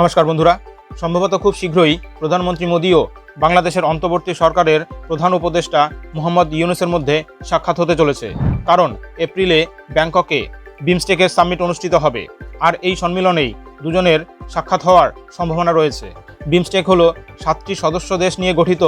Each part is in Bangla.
নমস্কার বন্ধুরা। সম্ভবত খুব শীঘ্রই প্রধানমন্ত্রী মোদীও বাংলাদেশের অন্তর্বর্তী সরকারের প্রধান উপদেষ্টা মোহাম্মদ ইউনুসের মধ্যে সাক্ষাৎ হতে চলেছে। কারণ এপ্রিলে ব্যাংককে বিমস্টেকের সামিট অনুষ্ঠিত হবে। আর এই সম্মিলনেই দুজনের সাক্ষাৎ হওয়ার সম্ভাবনা রয়েছে। বিমস্টেক হলো সাতটি সদস্য দেশ নিয়ে গঠিত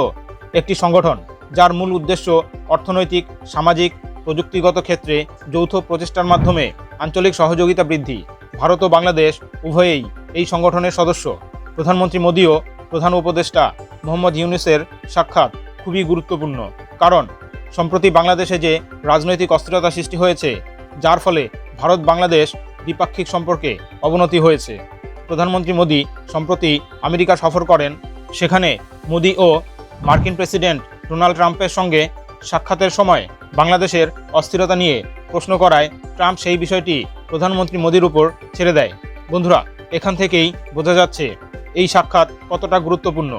একটি সংগঠন, যার মূল উদ্দেশ্য অর্থনৈতিক, সামাজিক, প্রযুক্তিগত ক্ষেত্রে যৌথ প্রচেষ্টার মাধ্যমে আঞ্চলিক সহযোগিতা বৃদ্ধি। ভারত ও বাংলাদেশ উভয়েই এই সংগঠনের সদস্য। প্রধানমন্ত্রী মোদীও প্রধান উপদেষ্টা মোহাম্মদ ইউনুসের সাক্ষাৎ খুবই গুরুত্বপূর্ণ। কারণ, সম্প্রতি বাংলাদেশে যে রাজনৈতিক অস্থিরতা সৃষ্টি হয়েছে, যার ফলে ভারত বাংলাদেশ দ্বিপাক্ষিক সম্পর্কে অবনতি হয়েছে। প্রধানমন্ত্রী মোদী সম্প্রতি আমেরিকা সফর করেন। সেখানে মোদী ও মার্কিন প্রেসিডেন্ট ডোনাল্ড ট্রাম্পের সঙ্গে সাক্ষাতের সময় বাংলাদেশের অস্থিরতা নিয়ে প্রশ্ন করায় ট্রাম্প সেই বিষয়টি প্রধানমন্ত্রী মোদীর উপর ছেড়ে দেয়। বন্ধুরা এখান থেকেই বোঝা যাচ্ছে এই সাক্ষাৎ কতটা গুরুত্বপূর্ণ।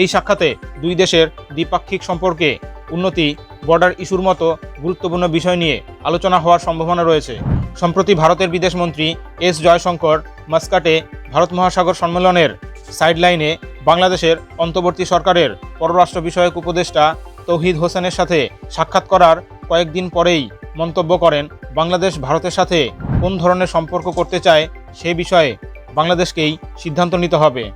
এই সাক্ষাতে দুই দেশের দ্বিপাক্ষিক সম্পর্কে উন্নতি বর্ডার ইস্যুর মতো গুরুত্বপূর্ণ বিষয় নিয়ে আলোচনা হওয়ার সম্ভাবনা রয়েছে। সম্প্রতি ভারতের বিদেশমন্ত্রী এস জয়শঙ্কর মাস্কাটে ভারত মহাসাগর সম্মেলনের সাইডলাইনে বাংলাদেশের অন্তর্বর্তী সরকারের পররাষ্ট্র বিষয়ক উপদেষ্টা তৌহিদ হোসেনের সাথে সাক্ষাৎ করার কয়েকদিন পরেই মন্তব্য করেন বাংলাদেশ ভারতের সাথে কোন ধরনের সম্পর্ক করতে চায় সে বিষয়ে বাংলাদেশকেই সিদ্ধান্ত নিতে হবে।